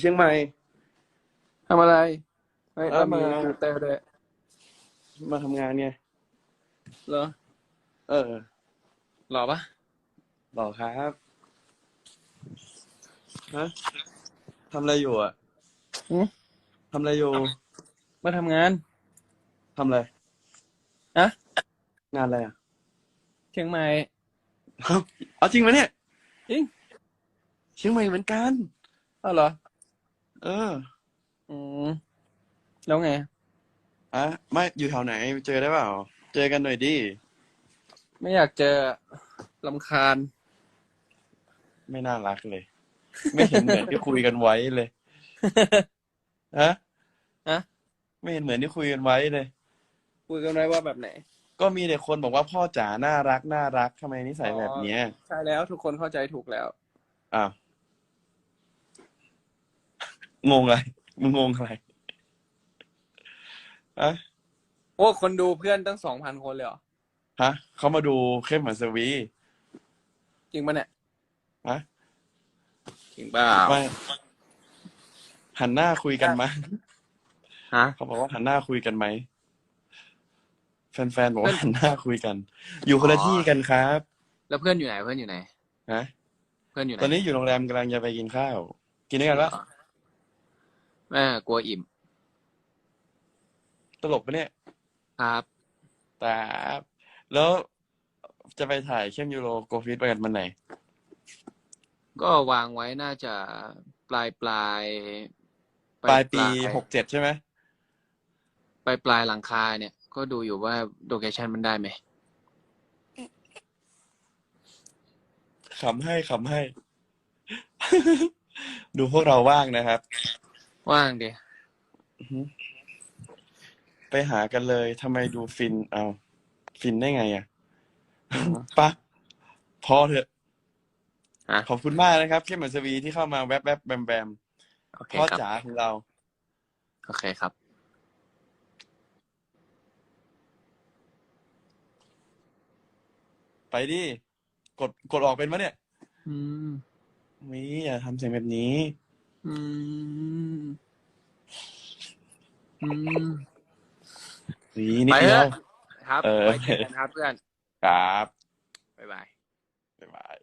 เชียงใหม่ ทำอะไร ไม่เออมีมาฟิลเตอร์ด้วยมาทำงานไงเหรอเออหล่อปะหล่อครับฮะทำอะไรอยู่อะหืมทำอะไรอยู่มาทำงาน ทำอะไรอะงานอะไรอะเชียงใหม่ เอ้าเอาจริงไหมเนี่ยจริง เชียงใหม่เหมือนกันอ้าวเหรอ เอออืมแล้วไงอะไม่อยู่แถวไหนเจอได้เปล่า เจอกันหน่อยดิไม่อยากเจอลำคาญ ไม่น่ารักเลย ไม่เห็นเหมือนที่คุยกันไว้เลยฮะฮะ ไม่เห็นเหมือนที่คุยกันไว้เลย คุยกันไว้ว่าแบบไหน ก็มีแต่คนบอกว่าพ่อจ๋าน่ารักน่ารักทำไมนิสัยแบบเนี้ย ใช่แล้วทุกคนเข้าใจถูกแล้ว อ้าว งงอะไรมึงงงอะไรอะโอ้คนดูเพื่อนตั้งสองพันคนเลยเหรอ ฮะเขามาดูเข้มเหมือนสวีจริงปะเนี่ย ฮะจริงเปล่าไม่หันหน้าคุยกันไหมฮะเขาบอกว่าหันหน้าคุยกันไหมแฟนๆบอกว่าหันหน้าคุยกัน อยู่คนละที่กันครับ แล้วเพื่อนอยู่ไหนเพื่อนอยู่ไหนฮะเพื่อนอยู่ไหนตอนนี้อยู่โรงแรมกำลังจะไปกินข้าว กินด้วยกันปะ แม่กลัวอิ่มตลกปะเนี่ยครับ แต่แล้วจะไปถ่ายเข้มยูโรโกฟิตไปกันวันไหน ก็วางไว้น่าจะปลายปลายปลายปีหกเจ็ดใช่ไหมปลายปลายหลังคาเนี่ย ก็ดูอยู่ว่าโลเคชันมันได้ไหมขำให้ขำให้ ดูพวกเราว่างนะครับ ว่างดิอือฮึไปหากันเลยทำไมดูฟินเอา ฟินได้ไงอะ ปะพอเถอะฮะขอบคุณมากนะครับเข้มเหมือนสวีที่เข้ามาแวบแวบแบมแบมโอเคพ่อครับ จ๋าของเรา โอเคครับ ไปดิ กดกดออกเป็นปะเนี่ย อืม มีอย่าทำเสียงแบบนี้ อืม อืมวีนิดไปเดีเถยวอะครับเออ ไว้เจอกันครับเพื่อน ครับ บ๊ายบาย บ๊ายบาย